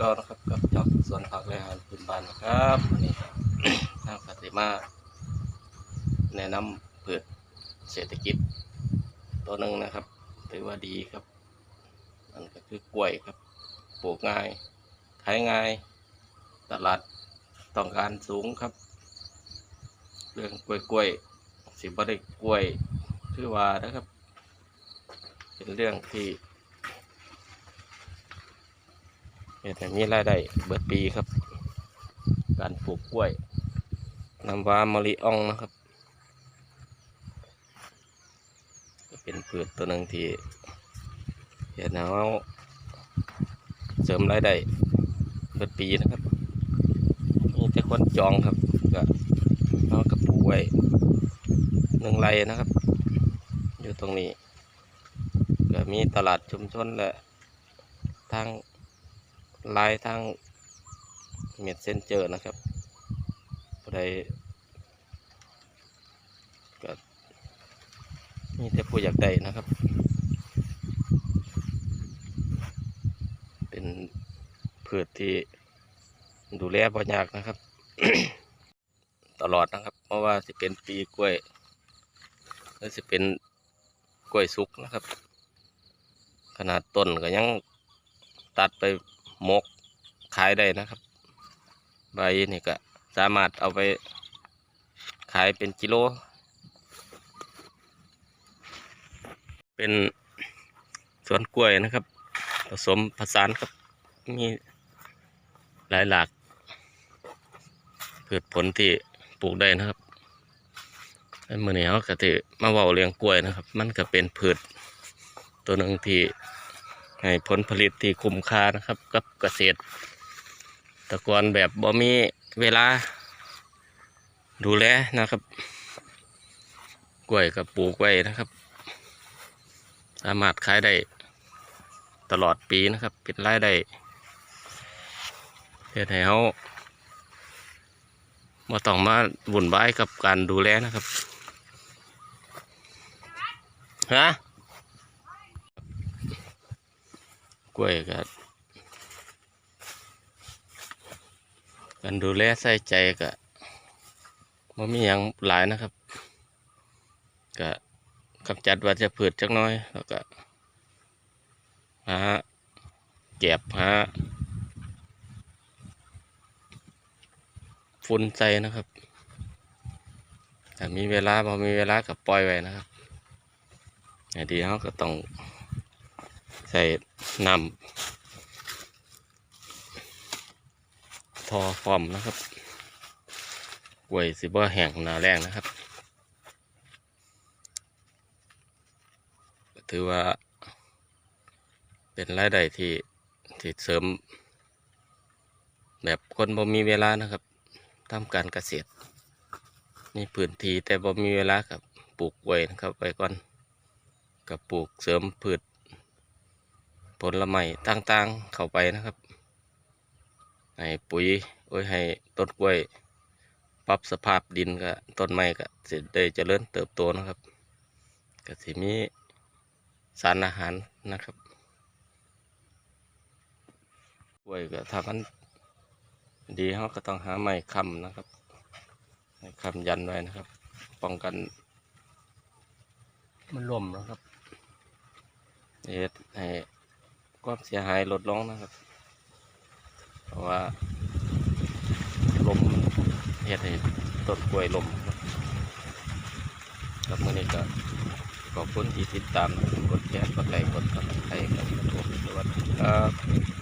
ก็นะครับกับจอกสวนผักและอาหารพื้นบ้านนะครับวันนี้ทางปฏิมา แนะนำเพืชเศรษฐกิจ ตัวหนึ่งนะครับ ถือว่าดีครับนั่นก็คือกล้วยครับปลูกง่ายขายง่าย ตลาดต้องการสูงครับ เรื่องกล้วยกล้วยสิบได้กล้วยคือว่านะครับ เป็นเรื่องที่ เฮ็ดให้มีรายได้เบิดปีครับ การปลูกกล้วยนำว้ามะลิอ่องนะครับ เป็นพืชตัวหนึ่งที่เห็นเอาเสริมรายได้เบิดปีนะครับมีแต่คนจองครับก็เอากระปูไว้หนึ่งไรนะครับ อยู่ตรงนี้ก็มีตลาดชุมชนและทาง ไลน์ทางเมดเซนเจอร์นะครับผู้ใดก็มีแต่ผู้อยากได้นะครับ เป็นพืชที่ดูแลบ่ยากนะครับ ตลอดนะครับ เพราะว่าจะเป็นปีกล้วยหรือจะเป็นกล้วยสุกนะครับ ขนาดต้นก็ยังตัดไป หมกขายได้นะครับ ใบนี่ก็สามารถเอาไปขายเป็นกิโล เป็นสวนกล้วยนะครับ ผสมผสานครับ มีหลายหลากพืชผลที่ปลูกได้นะครับเมื่อนี้เขาก็ถือมาเว่าเลี้ยงกล้วยนะครับ มันก็เป็นพืชตัวหนึ่งที่ ให้ผลผลิตที่คุ้มค่านะครับ กับเกษตรตะกอนแบบบ่มีเวลา ดูแลนะครับ กล้วยกับปลูกไว้นะครับ สามารถขายได้ตลอดปีนะครับ เป็นรายได้เฮ็ดให้เขามาต้องมาวุ่นวายกับการดูแลนะครับฮะ กล้วยก็การดูแลใส่ใจก็บ่มีหยังหลายนะครับก็กำจัดวัชพืชจักน้อย แล้วก็หาเก็บหาฝุ่นใส่นะครับถ้ามีเวลาพอมีเวลาก็ปล่อยไว้นะครับอย่าดีเขาก็ต้อง ส่น้ำทอฟอมนะครับกล้วยสิเบ่แห้งนาแรงนะครับ ถือว่า เป็นรายได้ที่ที่เสริม แบบคนบ่มีเวลานะครับทำการเกษตรมีพื้นที่แต่บ่มีเวลากับปลูกไว้นะครับไว้ก่อนกับปลูกเสริมพืช ผลไม้ต่างๆเข้าไปนะครับ ให้ปุ๋ยโอ้ยให้ต้นกล้วย ปรับสภาพดินก็ต้นไม้ก็สิได้เจริญเติบโตนะครับก็สิมีสารอาหารนะครับกล้วยก็ถ้ามันดีเขาก็ต้องหาไม้ค้ำนะครับไม้ค้ำยันไว้นะครับ ป้องกัน มันล่มนะครับเฮ็ดให้ ความเสียหายลดลงนะครับ เพราะว่าลมเหตุให้ต้นกล้วยลมครับเมื่อนี้ก็ขอบคุณที่ติดตามกดแชร์กดไลค์กดติดตามให้กับผมสวัสดีครับ